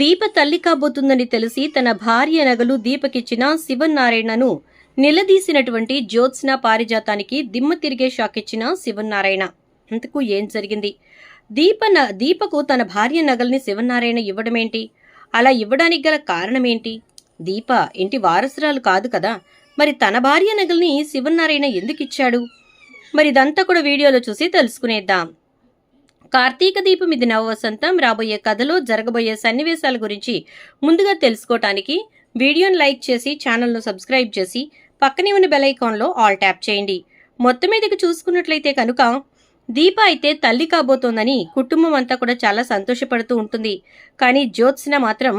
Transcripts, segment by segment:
దీప తల్లి కాబోతుందని తెలిసి తన భార్య నగలు దీపకిచ్చిన శివనారాయణను నిలదీసినటువంటి జ్యోత్స్న పారిజాతానికి దిమ్మ తిరిగే షాక్ ఇచ్చిన శివన్నారాయణ. అంతకు ఏం జరిగింది? దీప దీపకు తన భార్య నగల్ని శివనారాయణ ఇవ్వడమేంటి? అలా ఇవ్వడానికి గల కారణమేంటి? దీప ఇంటి వారసురాలు కాదు కదా? మరి తన భార్య నగల్ని శివనారాయణ ఎందుకు ఇచ్చాడు మరి ఇదంతా కూడా వీడియోలో చూసి తెలుసుకునేద్దాం. కార్తీక దీపం ఇది నవవసంతం. రాబోయే కథలో జరగబోయే సన్నివేశాల గురించి ముందుగా తెలుసుకోవటానికి వీడియోను లైక్ చేసి ఛానల్ను సబ్స్క్రైబ్ చేసి పక్కనే ఉన్న బెల్ ఐకాన్లో ఆల్ ట్యాప్ చేయండి. మొత్తం మీదకి చూసుకున్నట్లయితే కనుక దీప అయితే తల్లి కాబోతోందని కుటుంబం అంతా కూడా చాలా సంతోషపడుతూ ఉంటుంది. కానీ జ్యోత్స్న మాత్రం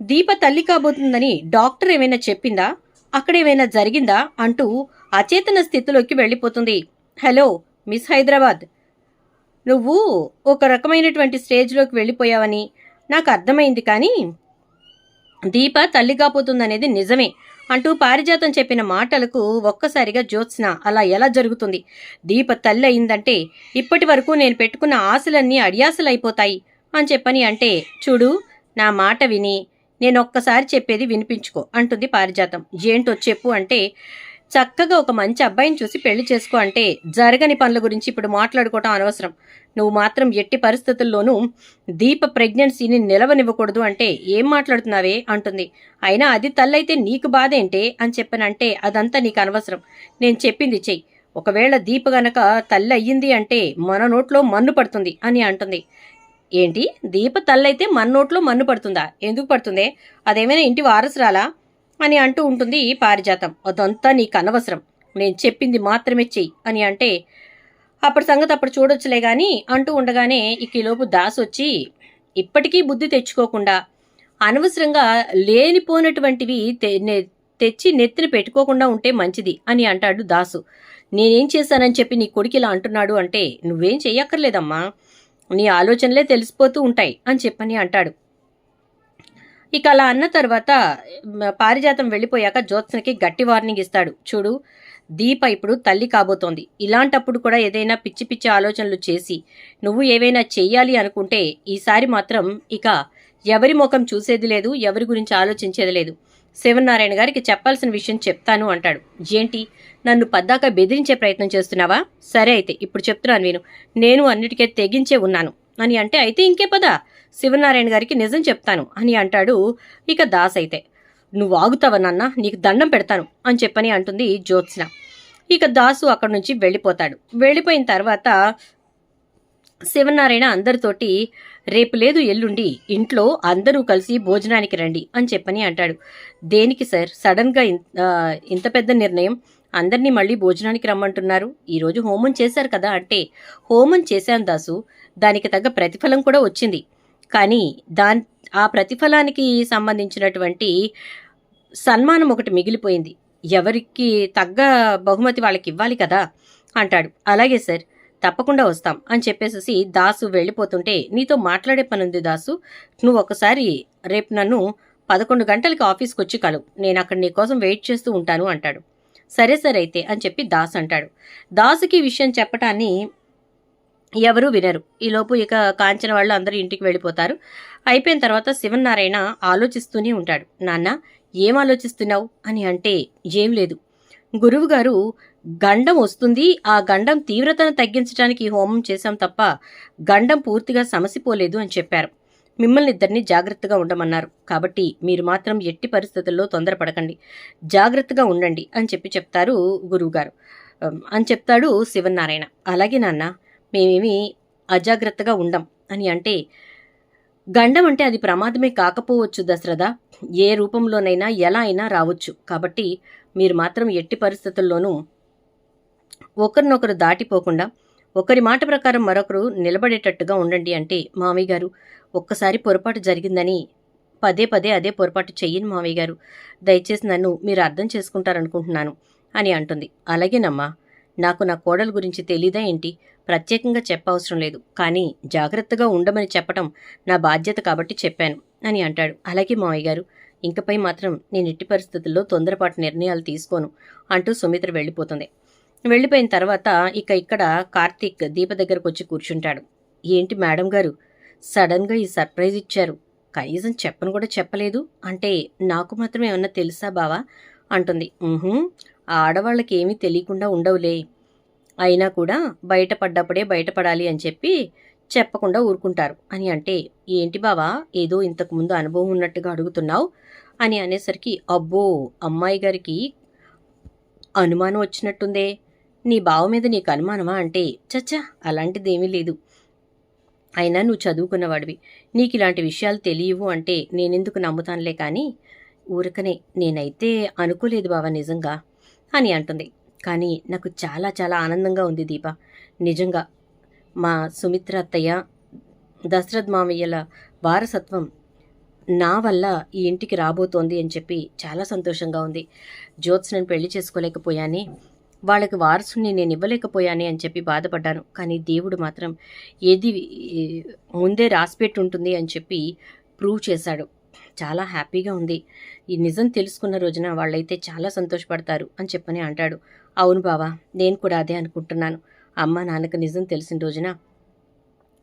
దీప తల్లి కాబోతుందని డాక్టర్ ఏమైనా చెప్పిందా? అక్కడ ఏమైనా జరిగిందా? అంటూ అచేతన స్థితిలోకి వెళ్ళిపోతుంది. Hello miss Hyderabad. నువ్వు ఒక రకమైనటువంటి స్టేజ్లోకి వెళ్ళిపోయావని నాకు అర్థమైంది కానీ దీప తల్లి కాపోతుందనేది నిజమే అంటూ పారిజాతం చెప్పిన మాటలకు ఒక్కసారిగా జ్యోత్స్న అలా ఎలా జరుగుతుంది? దీప తల్లి అయిందంటే ఇప్పటి వరకు నేను పెట్టుకున్న ఆశలన్నీ అడియాసలైపోతాయి అని చెప్పని అంటే చూడు నా మాట విని నేను ఒక్కసారి చెప్పేది వినిపించుకో అంటుంది పారిజాతం. ఏంటో చెప్పు అంటే చక్కగా ఒక మంచి అబ్బాయిని చూసి పెళ్ళి చేసుకో అంటే జరగని పనుల గురించి ఇప్పుడు మాట్లాడుకోవటం అనవసరం. నువ్వు మాత్రం ఎట్టి పరిస్థితుల్లోనూ దీప ప్రెగ్నెన్సీని నిలవనివ్వకూడదు అంటే ఏం మాట్లాడుతున్నావే? అంటుంది. అయినా అది తల్లైతే నీకు బాధ ఏంటే? అని చెప్పనంటే అదంతా నీకు అనవసరం. నేను చెప్పింది చెయ్యి. ఒకవేళ దీప గనక తల్లి అయ్యింది అంటే మన నోట్లో మన్ను పడుతుంది అని అంటుంది. ఏంటి? దీప తల్లైతే మన నోట్లో మన్ను పడుతుందా? ఎందుకు పడుతుందే? అదేమైనా ఇంటి వారసురాలా? అని అంటూ ఉంటుంది పారిజాతం. అదంతా నీకు అనవసరం. నేను చెప్పింది మాత్రమే చెయ్యి అని అంటే అప్పటి సంగతి అప్పుడు చూడొచ్చులే గాని అంటూ ఉండగానే ఇక ఈలోపు దాసు వచ్చి ఇప్పటికీ బుద్ధి తెచ్చుకోకుండా అనవసరంగా లేనిపోనటువంటివి తె- నె- తెచ్చి నెత్తిన పెట్టుకోకుండా ఉంటే మంచిది అని అంటాడు దాసు. నేనేం చేశానని చెప్పి నీ కొడుకు ఇలా అంటున్నాడు అంటే నువ్వేం చెయ్యక్కర్లేదమ్మా. నీ ఆలోచనలే తెలిసిపోతూ ఉంటాయి అని చెప్పని అంటాడు. ఇక అలా అన్న తర్వాత పారిజాతం వెళ్ళిపోయాక జ్యోత్స్నకి గట్టి వార్నింగ్ ఇస్తాడు. చూడు దీప ఇప్పుడు తల్లి కాబోతోంది. ఇలాంటప్పుడు కూడా ఏదైనా పిచ్చి పిచ్చి ఆలోచనలు చేసి నువ్వు ఏవైనా చెయ్యాలి అనుకుంటే ఈసారి మాత్రం ఇక ఎవరి ముఖం చూసేది లేదు ఎవరి గురించి ఆలోచించేది లేదు. శివనారాయణ గారికి చెప్పాల్సిన విషయం చెప్తాను అంటాడు. ఏంటి? నన్ను పద్దాక బెదిరించే ప్రయత్నం చేస్తున్నావా? సరే అయితే ఇప్పుడు చెప్తున్నాను నేను నేను అన్నిటికే తెగించే ఉన్నాను. అని అంటే అయితే ఇంకే పదా? శివనారాయణ గారికి నిజం చెప్తాను అని అంటాడు ఇక దాస్ అయితే. నువ్వు ఆగుతావా నాన్న? నీకు దండం పెడతాను అని చెప్పని అంటుంది జ్యోత్స్న. ఇక దాసు అక్కడి నుంచి వెళ్ళిపోతాడు. వెళ్ళిపోయిన తర్వాత శివనారాయణ అందరితోటి రేపు లేదు ఎల్లుండి ఇంట్లో అందరూ కలిసి భోజనానికి రండి అని చెప్పని అంటాడు. దేనికి సార్? సడన్గా ఇంత పెద్ద నిర్ణయం? అందరినీ మళ్ళీ భోజనానికి రమ్మంటున్నారు. ఈరోజు హోమం చేశారు కదా అంటే హోమం చేశాను దాసు. దానికి తగ్గ ప్రతిఫలం కూడా వచ్చింది. కానీ దాన్ ఆ ప్రతిఫలానికి సంబంధించినటువంటి సన్మానం ఒకటి మిగిలిపోయింది. ఎవరికి తగ్గ బహుమతి వాళ్ళకి ఇవ్వాలి కదా అంటాడు. అలాగే సార్ తప్పకుండా వస్తాం అని చెప్పేసేసి దాసు వెళ్ళిపోతుంటే నీతో మాట్లాడే పనుంది దాసు. నువ్వు ఒకసారి రేపు నన్ను పదకొండు గంటలకి ఆఫీస్కి వచ్చి కలు. నేను అక్కడ నీ కోసం వెయిట్ చేస్తూ ఉంటాను అంటాడు. సరే సరే అయితే అని చెప్పి దాస్ అంటాడు. దాసుకి విషయం చెప్పటాన్ని ఎవరూ వినరు. ఈలోపు ఇక కాంచన వాళ్ళు అందరూ ఇంటికి వెళ్ళిపోతారు. అయిపోయిన తర్వాత శివనారాయణ ఆలోచిస్తూనే ఉంటాడు. నాన్న ఏం ఆలోచిస్తున్నావు? అని అంటే ఏం లేదు. గురువుగారు గండం వస్తుంది. ఆ గండం తీవ్రతను తగ్గించడానికి హోమం చేశాం తప్ప గండం పూర్తిగా సమసిపోలేదు అని చెప్పారు. మిమ్మల్ని ఇద్దరిని జాగ్రత్తగా ఉండమన్నారు. కాబట్టి మీరు మాత్రం ఎట్టి పరిస్థితుల్లో తొందరపడకండి. జాగ్రత్తగా ఉండండి అని చెప్పి చెప్తారు గురువుగారు అని చెప్తాడు శివనారాయణ అలాగే నాన్న మేమేమి అజాగ్రత్తగా ఉండం అని అంటే గండం అంటే అది ప్రమాదమే కాకపోవచ్చు దశరథ. ఏ రూపంలోనైనా ఎలా అయినా రావచ్చు. కాబట్టి మీరు మాత్రం ఎట్టి పరిస్థితుల్లోనూ ఒకరినొకరు దాటిపోకుండా ఒకరి మాట ప్రకారం మరొకరు నిలబడేటట్టుగా ఉండండి అంటే మామయ్య గారు ఒక్కసారి పొరపాటు జరిగిందని పదే పదే అదే పొరపాటు చెయ్యను మామయ్య గారు దయచేసి నన్ను మీరు అర్థం చేసుకుంటారనుకుంటున్నాను అని అంటుంది. అలాగేనమ్మా నాకు నా కోడల గురించి తెలీదా ఏంటి? ప్రత్యేకంగా చెప్పవసరం లేదు. కానీ జాగ్రత్తగా ఉండమని చెప్పటం నా బాధ్యత కాబట్టి చెప్పాను అని అంటాడు. అలాగే మావయ్య గారు ఇంకపై మాత్రం నేను ఇట్టి పరిస్థితుల్లో తొందరపాటు నిర్ణయాలు తీసుకోను అంటూ సుమిత్ర వెళ్ళిపోతుంది. వెళ్ళిపోయిన తర్వాత ఇక ఇక్కడ కార్తీక్ దీప దగ్గరకు వచ్చి కూర్చుంటాడు. ఏంటి మేడం గారు సడన్గా ఈ సర్ప్రైజ్ ఇచ్చారు. కనీసం చెప్పను కూడా చెప్పలేదు. అంటే నాకు మాత్రం ఏమన్నా తెలుసా బావా? అంటుంది. ఆడవాళ్ళకి ఏమీ తెలియకుండా ఉండవులే. అయినా కూడా బయటపడ్డప్పుడే బయటపడాలి అని చెప్పి చెప్పకుండా ఊరుకుంటారు. అని అంటే ఏంటి బావా ఏదో ఇంతకు ముందు అనుభవం ఉన్నట్టుగా అడుగుతున్నావు? అని అనేసరికి అబ్బో అమ్మాయి గారికి అనుమానం వచ్చినట్టుందే. నీ బావ మీద నీకు అనుమానమా? అంటే చచ్చా అలాంటిదేమీ లేదు. అయినా నువ్వు చదువుకున్నవాడివి. నీకు ఇలాంటి విషయాలు తెలియవు అంటే నేనెందుకు నమ్ముతానులే కానీ ఊరకనే నేనైతే అనుకోలేదు బావ నిజంగా. అని అంటుంది. కానీ నాకు చాలా చాలా ఆనందంగా ఉంది దీప. నిజంగా మా సుమిత్ర అత్తయ్య దశరథ్ మామయ్యల వారసత్వం నా వల్ల ఈ ఇంటికి రాబోతోంది అని చెప్పి చాలా సంతోషంగా ఉంది. జ్యోత్స్నని పెళ్ళి చేసుకోలేకపోయానే వాళ్ళకి వారసుని నేను ఇవ్వలేకపోయానే అని చెప్పి బాధపడ్డాను. కానీ దేవుడు మాత్రం ఏది ముందే రాసిపెట్టి ఉంటుంది అని చెప్పి ప్రూవ్ చేశాడు. చాలా హ్యాపీగా ఉంది. ఈ నిజం తెలుసుకున్న రోజున వాళ్ళైతే చాలా సంతోషపడతారు అని చెప్పని అంటాడు. అవును బావా నేను కూడా అదే అనుకుంటున్నాను. అమ్మ నాన్నకు నిజం తెలిసిన రోజున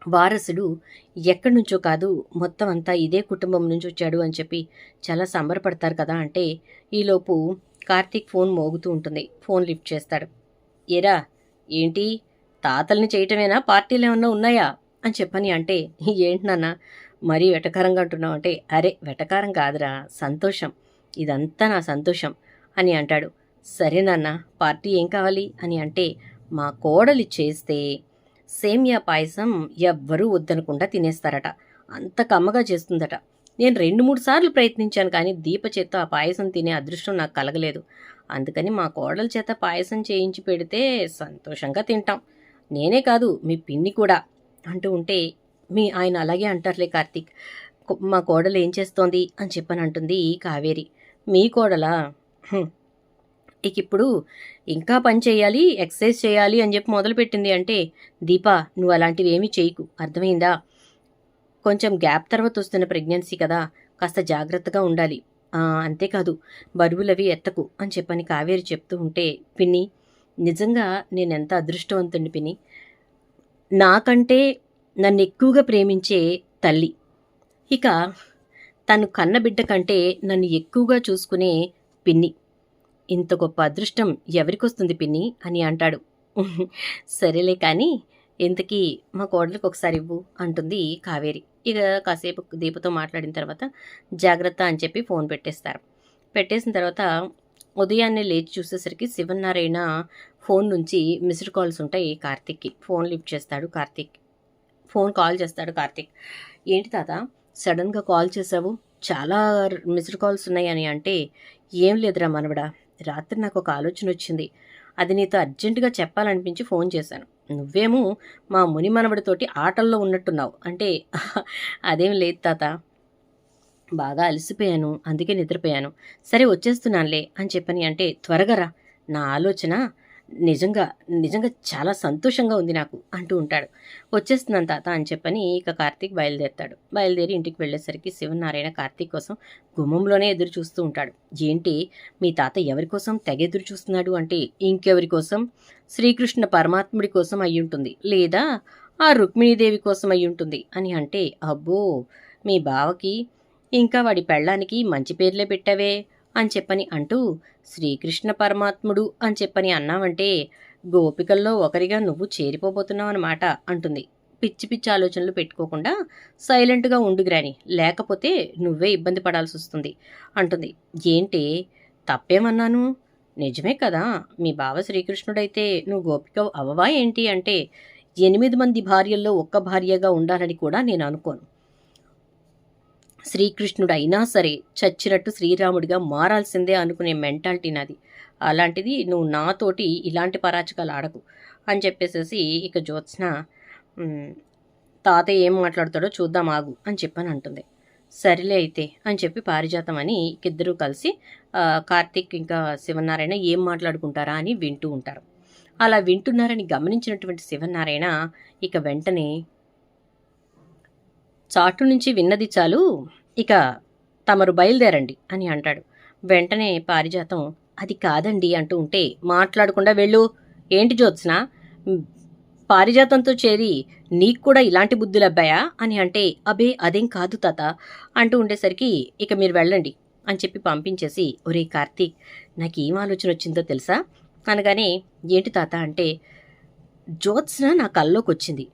వారసుడు ఎక్కడి నుంచో కాదు మొత్తం అంతా ఇదే కుటుంబం నుంచి వచ్చాడు అని చెప్పి చాలా సంబరపడతారు కదా అంటే ఈలోపు కార్తీక్ ఫోన్ మోగుతూ ఉంటుంది. ఫోన్ లిఫ్ట్ చేస్తాడు. ఏరా ఏంటి? తాతల్ని చేయటమేనా? పార్టీలు ఏమన్నా ఉన్నాయా? అని చెప్పని అంటే ఏంటి నాన్న మరీ వెటకారంగా అంటున్నావు అంటే అరే వెటకారం కాదురా సంతోషం. ఇదంతా నా సంతోషం అని అంటాడు. సరే నాన్న పార్టీ ఏం కావాలి? అని అంటే మా కోడలి చేస్తే సేమియా పాయసం ఎవ్వరూ వద్దనకుండా తినేస్తారట. అంత కమ్మగా చేస్తుందట. నేను రెండు మూడు సార్లు ప్రయత్నించాను కానీ దీప చేత ఆ పాయసం తినే అదృష్టం నాకు కలగలేదు. అందుకని మా కోడల చేత పాయసం చేయించి పెడితే సంతోషంగా తింటాం. నేనే కాదు మీ పిన్ని కూడా అంటూ ఉంటే మీ ఆయన అలాగే అంటారులే కార్తీక్. మా కోడలు ఏం చేస్తోంది? అని చెప్పని అంటుంది కావేరి. మీ కోడలా? హ్మ్. ఇక ఇప్పుడు ఇంకా పని చేయాలి ఎక్సర్సైజ్ చేయాలి అని చెప్పి మొదలుపెట్టింది అంటే దీపా నువ్వు అలాంటివి ఏమీ చేయకు. అర్థమైందా? కొంచెం గ్యాప్ తర్వాత వస్తున్న ప్రెగ్నెన్సీ కదా కాస్త జాగ్రత్తగా ఉండాలి. అంతేకాదు బరువులవి ఎత్తకు అని చెప్పని కావేరి చెప్తూ ఉంటే పిన్ని నిజంగా నేను ఎంత అదృష్టవంతుని పిన్ని? నాకంటే నన్ను ఎక్కువగా ప్రేమించే తల్లి. ఇక తను కన్న బిడ్డ కంటే నన్ను ఎక్కువగా చూసుకునే పిన్ని. ఇంత గొప్ప అదృష్టం ఎవరికొస్తుంది పిన్ని? అని అంటాడు. సరేలే కానీ ఇంతకీ మా కోడలికి ఒకసారి ఇవ్వు అంటుంది కావేరి. ఇక కాసేపు దీపతో మాట్లాడిన తర్వాత జాగ్రత్త అని చెప్పి ఫోన్ పెట్టేస్తారు. పెట్టేసిన తర్వాత ఉదయాన్నే లేచి చూసేసరికి శివనారాయణ ఫోన్ నుంచి మిస్డ్ కాల్స్ ఉంటాయి కార్తిక్కి. ఫోన్ లిఫ్ట్ చేస్తాడు కార్తిక్. ఫోన్ కాల్ చేస్తాడు కార్తిక్. ఏంటి తాత సడన్గా కాల్ చేసావు చాలా మిస్డ్ కాల్స్ ఉన్నాయి అని అంటే ఏం లేదురా మనవడా? రాత్రి నాకు ఒక ఆలోచన వచ్చింది. అది నీతో అర్జెంటుగా చెప్పాలనిపించి ఫోన్ చేశాను. నువ్వేమో మా ముని మనవడితోటి ఆటల్లో ఉన్నట్టున్నావు. అంటే అదేం లేదు తాత. బాగా అలసిపోయాను అందుకే నిద్రపోయాను. సరే వచ్చేస్తున్నానులే అని చెప్పని అంటే త్వరగా రా. నా ఆలోచన నిజంగా నిజంగా చాలా సంతోషంగా ఉంది నాకు అంటూ ఉంటాడు. వచ్చేస్తున్నాను తాత అని చెప్పని ఇక కార్తీక్ బయలుదేరుతాడు. బయలుదేరి ఇంటికి వెళ్ళేసరికి శివనారాయణ కార్తీక్ కోసం గుమ్మంలోనే ఎదురు చూస్తూ ఉంటాడు. ఏంటి? మీ తాత ఎవరి కోసం తెగ ఎదురు చూస్తున్నాడు అంటే ఇంకెవరి కోసం? శ్రీకృష్ణ పరమాత్ముడి కోసం అయి ఉంటుంది లేదా ఆ రుక్మిణీదేవి కోసం అయి ఉంటుంది అని అంటే అబ్బో మీ బావకి ఇంకా వాడి పెళ్ళానికి మంచి పేర్లే పెట్టావే. అని చెప్పని అంటూ శ్రీకృష్ణ పరమాత్ముడు అని చెప్పని అన్నావంటే గోపికల్లో ఒకరిగా నువ్వు చేరిపోబోతున్నావు అన్నమాట అంటుంది. పిచ్చి పిచ్చి ఆలోచనలు పెట్టుకోకుండా సైలెంట్గా ఉండు గ్రాని లేకపోతే నువ్వే ఇబ్బంది పడాల్సి వస్తుంది అంటుంది. ఏంటి తప్పేమన్నాను? నిజమే కదా మీ బావ శ్రీకృష్ణుడైతే నువ్వు గోపిక అవ్వవా ఏంటి అంటే ఎనిమిది మంది భార్యల్లో ఒక్క భార్యగా ఉండాలని కూడా నేను అనుకోను. శ్రీకృష్ణుడు అయినా సరే చచ్చినట్టు శ్రీరాముడిగా మారాల్సిందే అనుకునే మెంటాలిటీ నాది. అలాంటిది నువ్వు నాతోటి ఇలాంటి పరాచకాలు ఆడకు అని చెప్పేసేసి ఇక జ్యోత్స్న తాతయ్య ఏం మాట్లాడతాడో చూద్దాం ఆగు అని చెప్పని అంటుంది. సరేలే అయితే అని చెప్పి పారిజాతం అని ఇద్దరూ కలిసి కార్తీక్ ఇంకా శివనారాయణ ఏం మాట్లాడుకుంటారా అని వింటూ ఉంటారు. అలా వింటున్నారని గమనించినటువంటి శివనారాయణ ఇక వెంటనే చాటు నుంచి విన్నది చాలు ఇక తమరు బయలుదేరండి అని అంటాడు. వెంటనే పారిజాతం అది కాదండి అంటూ ఉంటే మాట్లాడకుండా వెళ్ళు. ఏంటి జ్యోత్స్న? పారిజాతంతో చేరి నీకు కూడా ఇలాంటి బుద్ధులు అబ్బాయా అని అంటే అబే అదేం కాదు తాత అంటూ ఉండేసరికి ఇక మీరు వెళ్ళండి అని చెప్పి పంపించేసి ఒరే కార్తీక్ నాకు ఏం ఆలోచన వచ్చిందో తెలుసా? అనగానే ఏంటి తాత అంటే జ్యోత్స్న నా కల్లోకి వచ్చింది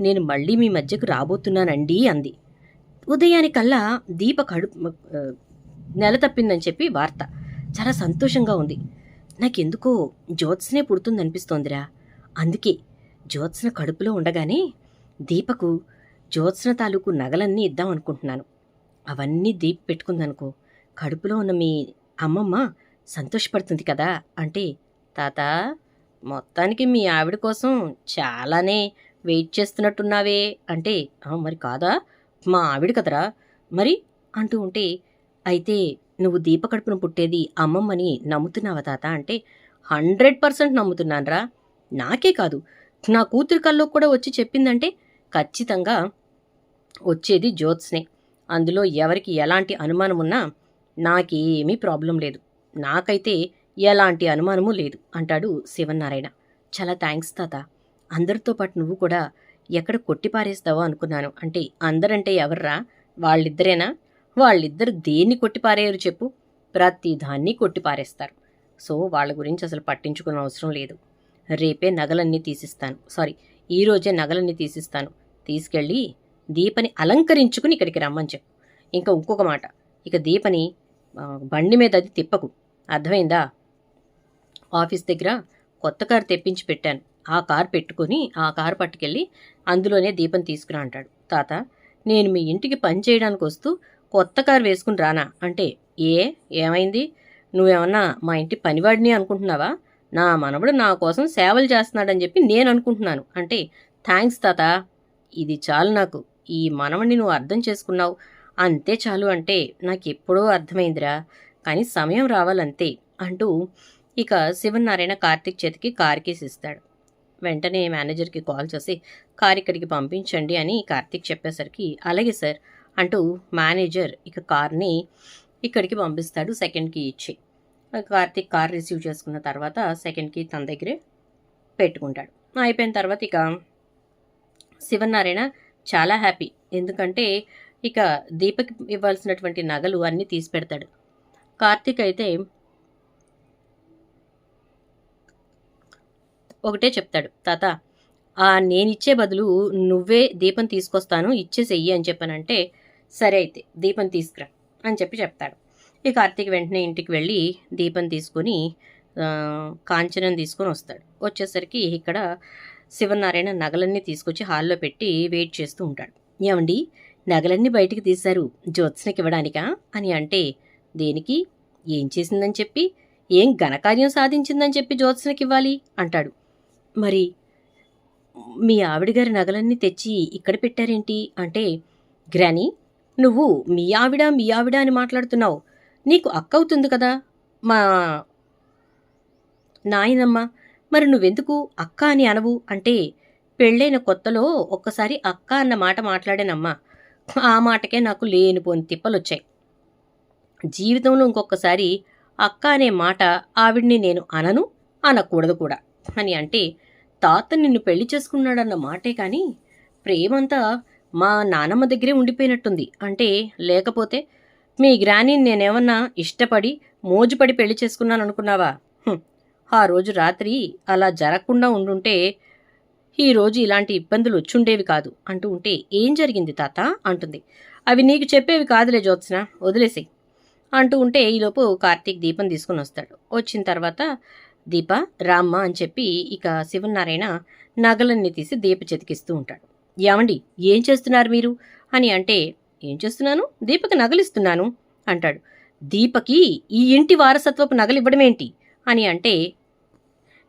నేను మళ్ళీ మీ మధ్యకు రాబోతున్నానండి అంది. ఉదయానికల్లా దీప కడుపు నెల తప్పిందని చెప్పి వార్త. చాలా సంతోషంగా ఉంది. నాకెందుకో జ్యోత్స్నే పుడుతుందనిపిస్తోందిరా. అందుకే జ్యోత్స్న కడుపులో ఉండగానే దీపకు జ్యోత్స్న తాలూకు నగలన్నీ ఇద్దాం అనుకుంటున్నాను. అవన్నీ దీప్ పెట్టుకుందనుకో కడుపులో ఉన్న మీ అమ్మమ్మ సంతోషపడుతుంది కదా అంటే తాత మొత్తానికి మీ ఆవిడ కోసం చాలానే వెయిట్ చేస్తున్నట్టున్నావే? అంటే మరి కాదా? మా ఆవిడ కదరా. మరి అంటూ ఉంటే అయితే నువ్వు దీపకడుపును పుట్టేది అమ్మమ్మని నమ్ముతున్నావా తాత? అంటే హండ్రెడ్ పర్సెంట్ నమ్ముతున్నానరా. నాకే కాదు. నా కూతురి కల్లో కూడా వచ్చి చెప్పిందంటే ఖచ్చితంగా వచ్చేది జ్యోత్స్నే. అందులో ఎవరికి ఎలాంటి అనుమానం ఉన్నా నాకేమీ ప్రాబ్లం లేదు. నాకైతే ఎలాంటి అనుమానము లేదు అంటాడు శివనారాయణ చాలా థ్యాంక్స్ తాత. అందరితో పాటు నువ్వు కూడా ఎక్కడ కొట్టిపారేస్తావో అనుకున్నాను. అంటే అందరంటే ఎవర్రా? వాళ్ళిద్దరేనా? వాళ్ళిద్దరు దేన్ని కొట్టిపారేయరు చెప్పు? ప్రతి దాన్ని కొట్టిపారేస్తారు సో వాళ్ళ గురించి అసలు పట్టించుకునే అవసరం లేదు. రేపే నగలన్నీ తీసిస్తాను. సారీ ఈరోజే నగలన్నీ తీసిస్తాను. తీసుకెళ్ళి దీపని అలంకరించుకుని ఇక్కడికి రమ్మని చెప్పు. ఇంకా ఇంకొక మాట. ఇక దీపని బండి మీద అది తిప్పకు. అర్థమైందా? ఆఫీస్ దగ్గర కొత్త కారు తెప్పించి పెట్టాను. ఆ కారు పెట్టుకొని ఆ కారు పట్టుకెళ్ళి అందులోనే దీపం తీసుకురా అంటాడు. తాత నేను మీ ఇంటికి పని చేయడానికి వస్తూ కొత్త కారు వేసుకుని రానా? అంటే ఏ? ఏమైంది? నువ్వేమన్నా మా ఇంటి పనివాడిని అనుకుంటున్నావా? నా మనవడు నా కోసం సేవలు చేస్తున్నాడని చెప్పి నేను అనుకుంటున్నాను. అంటే థ్యాంక్స్ తాత. ఇది చాలు నాకు. ఈ మనవడిని నువ్వు అర్థం చేసుకున్నావు. అంతే చాలు అంటే నాకు ఎప్పుడో అర్థమైందిరా. కానీ సమయం రావాలంతే అంటూ ఇక శివనారాయణ కార్తీక్ చేతికి కార్ ఇస్తాడు. వెంటనే మేనేజర్కి కాల్ చేసి కార్ ఇక్కడికి పంపించండి అని కార్తీక్ చెప్పేసరికి అలాగే సార్ అంటూ మేనేజర్ ఇక కార్ని ఇక్కడికి పంపిస్తాడు సెకండ్కి ఇచ్చి. కార్తీక్ కార్ రిసీవ్ చేసుకున్న తర్వాత సెకండ్కి తన దగ్గరే పెట్టుకుంటాడు. అయిపోయిన తర్వాత ఇక శివనారాయణ చాలా హ్యాపీ. ఎందుకంటే ఇక దీపక్ ఇవ్వాల్సినటువంటి నగలు అన్నీ తీసి పెడతాడు. కార్తీక్ అయితే ఒకటే చెప్తాడు. తాత ఆ నేనిచ్చే బదులు నువ్వే దీపం తీసుకొస్తాను ఇచ్చేసెయ్యి అని చెప్పానంటే సరే అయితే దీపం తీసుకురా అని చెప్పి చెప్తాడు. ఈ కార్తీక్ వెంటనే ఇంటికి వెళ్ళి దీపం తీసుకొని కాంచనం తీసుకొని వస్తాడు. వచ్చేసరికి ఇక్కడ శివనారాయణ నగలన్నీ తీసుకొచ్చి హాల్లో పెట్టి వెయిట్ చేస్తూ ఉంటాడు. ఏమండి నగలన్నీ బయటికి తీశారు జ్యోత్స్నకి ఇవ్వడానికా అని అంటే దేనికి? ఏం చేసిందని చెప్పి ఏం ఘనకార్యం సాధించిందని చెప్పి జ్యోత్స్నకి ఇవ్వాలి అంటాడు. మరి మీ ఆవిడ గారి నగలన్నీ తెచ్చి ఇక్కడ పెట్టారేంటి? అంటే గ్రానీ నువ్వు మీ ఆవిడ మీ ఆవిడ అని మాట్లాడుతున్నావు. నీకు అక్క అవుతుంది కదా? మా నాయనమ్మ మరి నువ్వెందుకు అక్క అని అనవు? అంటే పెళ్ళైన కొత్తలో ఒక్కసారి అక్క అన్న మాట మాట్లాడానమ్మా. ఆ మాటకే నాకు లేనిపోని తిప్పలొచ్చాయి. జీవితంలో ఇంకొకసారి అక్క అనే మాట ఆవిడ్ని నేను అనను అనకూడదు కూడా అని అంటే తాత నిన్ను పెళ్ళి చేసుకున్నాడన్న మాటే కానీ ప్రేమంతా మా నానమ్మ దగ్గరే ఉండిపోయినట్టుంది. అంటే లేకపోతే మీ గ్రానీని నేనేమన్నా ఇష్టపడి మోజుపడి పెళ్ళి చేసుకున్నాను అనుకున్నావా ఆ రోజు రాత్రి అలా జరగకుండా ఉండుంటే ఈరోజు ఇలాంటి ఇబ్బందులు వచ్చుండేవి కాదు. అంటూ ఉంటే ఏం జరిగింది తాత? అంటుంది. అవి నీకు చెప్పేవి కాదులే జ్యోత్స్న వదిలేసి అంటూ ఉంటే ఈలోపు కార్తీక్ దీపం తీసుకుని వస్తాడు. వచ్చిన తర్వాత దీప రామ్మ అని చెప్పి ఇక శివనారాయణ నగలన్నీ తీసి దీప చెతికిస్తూ ఉంటాడు. ఏమండి ఏం చేస్తున్నారు మీరు? అని అంటే ఏం చేస్తున్నాను? దీపకి నగలిస్తున్నాను అంటాడు. దీపకి ఈ ఇంటి వారసత్వపు నగలివ్వడమేంటి అని అంటే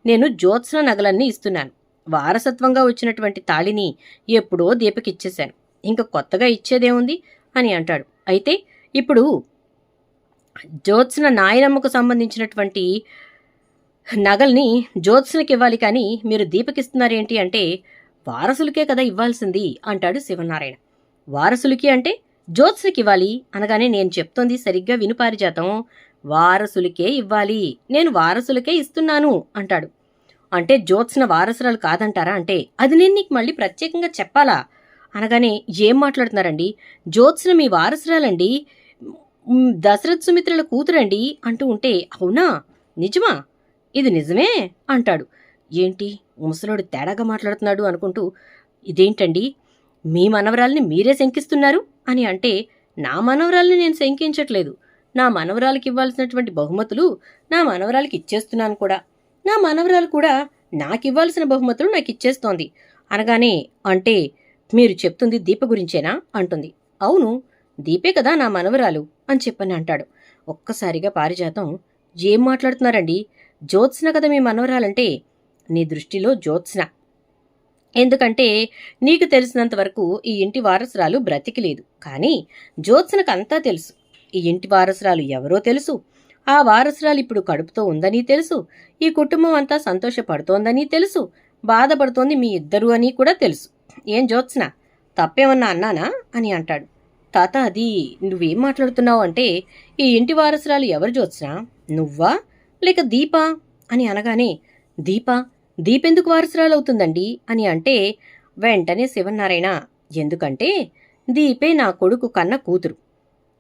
నేను జ్యోత్స్న నగలన్నీ ఇస్తున్నాను. వారసత్వంగా వచ్చినటువంటి తాళిని ఎప్పుడో దీపకి ఇచ్చేశాను ఇంకా కొత్తగా ఇచ్చేదేముంది? అని అంటాడు. అయితే ఇప్పుడు జ్యోత్స్న నాయనమ్మకు సంబంధించినటువంటి నగల్ని జ్యోత్స్నకి ఇవ్వాలి కానీ మీరు దీపకిస్తున్నారేంటి అంటే వారసులకే కదా ఇవ్వాల్సింది అంటాడు శివనారాయణ. వారసులకి అంటే జ్యోత్స్నకి ఇవ్వాలి అనగానే నేను చెప్తోంది సరిగ్గా వినుపారిజాతం వారసులకే ఇవ్వాలి నేను వారసులకే ఇస్తున్నాను అంటాడు. అంటే జ్యోత్స్న వారసురాలు కాదంటారా? అంటే అది నేను నీకు మళ్ళీ ప్రత్యేకంగా చెప్పాలా? అనగానే ఏం మాట్లాడుతున్నారండి? జ్యోత్స్న మీ వారసురాలండి? దశరథ్ సుమిత్రుల కూతురండి? అంటూ ఉంటే అవునా? నిజమా? ఇది నిజమే అంటాడు. ఏంటి? ముసలోడు తేడాగా మాట్లాడుతున్నాడు అనుకుంటూ ఇదేంటండి? మీ మనవరాల్ని మీరే శంకిస్తున్నారు? అని అంటే నా మనవరాల్ని నేను శంకించట్లేదు. నా మనవరాలకి ఇవ్వాల్సినటువంటి బహుమతులు నా మనవరాలకి ఇచ్చేస్తున్నాను కూడా. నా మనవరాలు కూడా నాకు ఇవ్వాల్సిన బహుమతులు నాకు ఇచ్చేస్తోంది అనగానే అంటే మీరు చెప్తుంది దీప గురించేనా? అంటుంది. అవును దీపే కదా నా మనవరాలు అని చెప్పని అంటాడు. ఒక్కసారిగా పారిజాతం ఏం మాట్లాడుతున్నారండి? జ్యోత్స్న కదా మీ మనవరాలంటే? నీ దృష్టిలో జ్యోత్స్న. ఎందుకంటే నీకు తెలిసినంత వరకు ఈ ఇంటి వారసురాలు బ్రతికిలేదు కానీ జ్యోత్స్నకు అంతా తెలుసు. ఈ ఇంటి వారసురాలు ఎవరో తెలుసు. ఆ వారసురాలు ఇప్పుడు కడుపుతో ఉందని తెలుసు. ఈ కుటుంబం అంతా సంతోషపడుతోందని తెలుసు. బాధపడుతోంది మీ ఇద్దరు అని కూడా తెలుసు. ఏం జ్యోత్స్న? తప్పేమన్నా అన్నానా? అని అంటాడు. తాత అది నువ్వేం మాట్లాడుతున్నావు అంటే ఈ ఇంటి వారసురాలు ఎవరు జ్యోత్స్న? నువ్వా? లేక దీపా? అని అనగానే దీపా దీపెందుకు వారసురాలు అవుతుందండి అని అంటే వెంటనే శివనారాయణ ఎందుకంటే దీపే నా కొడుకు కన్న కూతురు.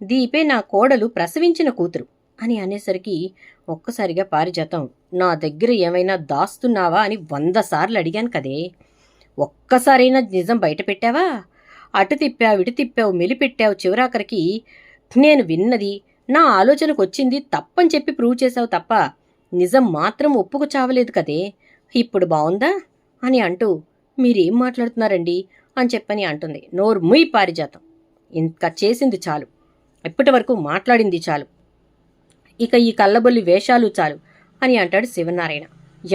దీపే నా కోడలు ప్రసవించిన కూతురు. అని అనేసరికి ఒక్కసారిగా పారిజాతం నా దగ్గర ఏమైనా దాస్తున్నావా? అని వంద సార్లు అడిగాను కదే. ఒక్కసారైనా నిజం బయట పెట్టావా? అటు తిప్పావు ఇటు తిప్పావు మెలిపెట్టావు చివరాఖరికి నేను విన్నది నా ఆలోచనకు వచ్చింది తప్పని చెప్పి ప్రూవ్ చేశావు తప్ప నిజం మాత్రం ఒప్పుకు చావలేదు కదే. ఇప్పుడు బావుందా? అని అంటూ మీరేం మాట్లాడుతున్నారండి? అని చెప్పని అంటుంది. నోరు ముయ్ పారిజాతం. ఇంత చేసింది చాలు. ఇప్పటి వరకు మాట్లాడింది చాలు. ఇక ఈ కళ్ళబొల్లి వేషాలు చాలు అని అంటాడు శివనారాయణ.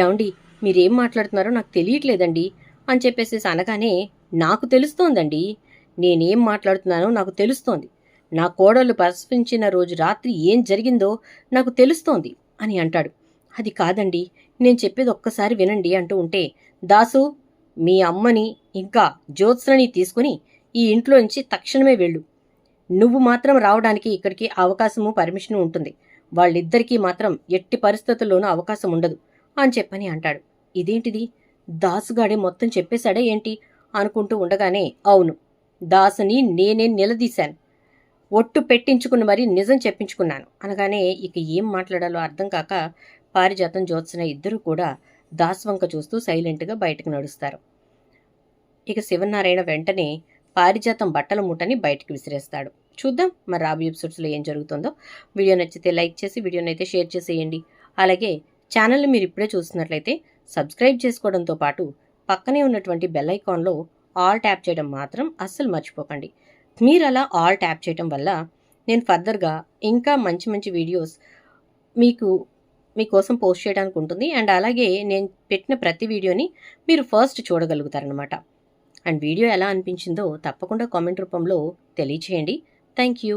ఏమండి మీరేం మాట్లాడుతున్నారో నాకు తెలియట్లేదండి అని చెప్పేసి అనగానే నాకు తెలుస్తోందండి. నేనేం మాట్లాడుతున్నానో నాకు తెలుస్తోంది. నా కోడలు ప్రసవించిన రోజు రాత్రి ఏం జరిగిందో నాకు తెలుస్తోంది అని అంటాడు. అది కాదండి నేను చెప్పేది ఒక్కసారి వినండి అంటూ ఉంటే దాసు మీ అమ్మని ఇంకా జ్యోత్స్నని తీసుకుని ఈ ఇంట్లో నుంచి తక్షణమే వెళ్ళు. నువ్వు మాత్రం రావడానికి ఇక్కడికి అవకాశము పర్మిషను ఉంటుంది. వాళ్ళిద్దరికీ మాత్రం ఎట్టి పరిస్థితుల్లోనూ అవకాశం ఉండదు అని చెప్పని అంటాడు. ఇదేంటిది? దాసుగాడే మొత్తం చెప్పేశాడే ఏంటి? అనుకుంటూ ఉండగానే అవును దాసుని నేనే నిలదీశాను. ఒట్టు పెట్టించుకుని మరీ నిజం చెప్పించుకున్నాను. అనగానే ఇక ఏం మాట్లాడాలో అర్థం కాక పారిజాతం జ్యోత్సన ఇద్దరూ కూడా దాస్వంక చూస్తూ సైలెంట్గా బయటకు నడుస్తారు. ఇక శివనారాయణ వెంటనే పారిజాతం బట్టల మూటని బయటకు విసిరేస్తాడు. చూద్దాం మరి రాబోయే ఎపిసోడ్స్లో ఏం జరుగుతుందో. వీడియో నచ్చితే లైక్ చేసి వీడియోని అయితే షేర్ చేసేయండి. అలాగే ఛానల్ని మీరు ఇప్పుడే చూస్తున్నట్లయితే సబ్స్క్రైబ్ చేసుకోవడంతో పాటు పక్కనే ఉన్నటువంటి బెల్ ఐకాన్లో ఆల్ ట్యాప్ చేయడం మాత్రం అస్సలు మర్చిపోకండి. మీరు అలా ఆల్ ట్యాప్ చేయటం వల్ల నేను ఫర్దర్గా ఇంకా మంచి మంచి వీడియోస్ మీకు మీకోసం పోస్ట్ చేయడానికి ఉంటుంది. అండ్ అలాగే నేను పెట్టిన ప్రతి వీడియోని మీరు ఫస్ట్ చూడగలుగుతారనమాట అండ్ వీడియో ఎలా అనిపించిందో తప్పకుండా కామెంట్ రూపంలో తెలియచేయండి. Thank you.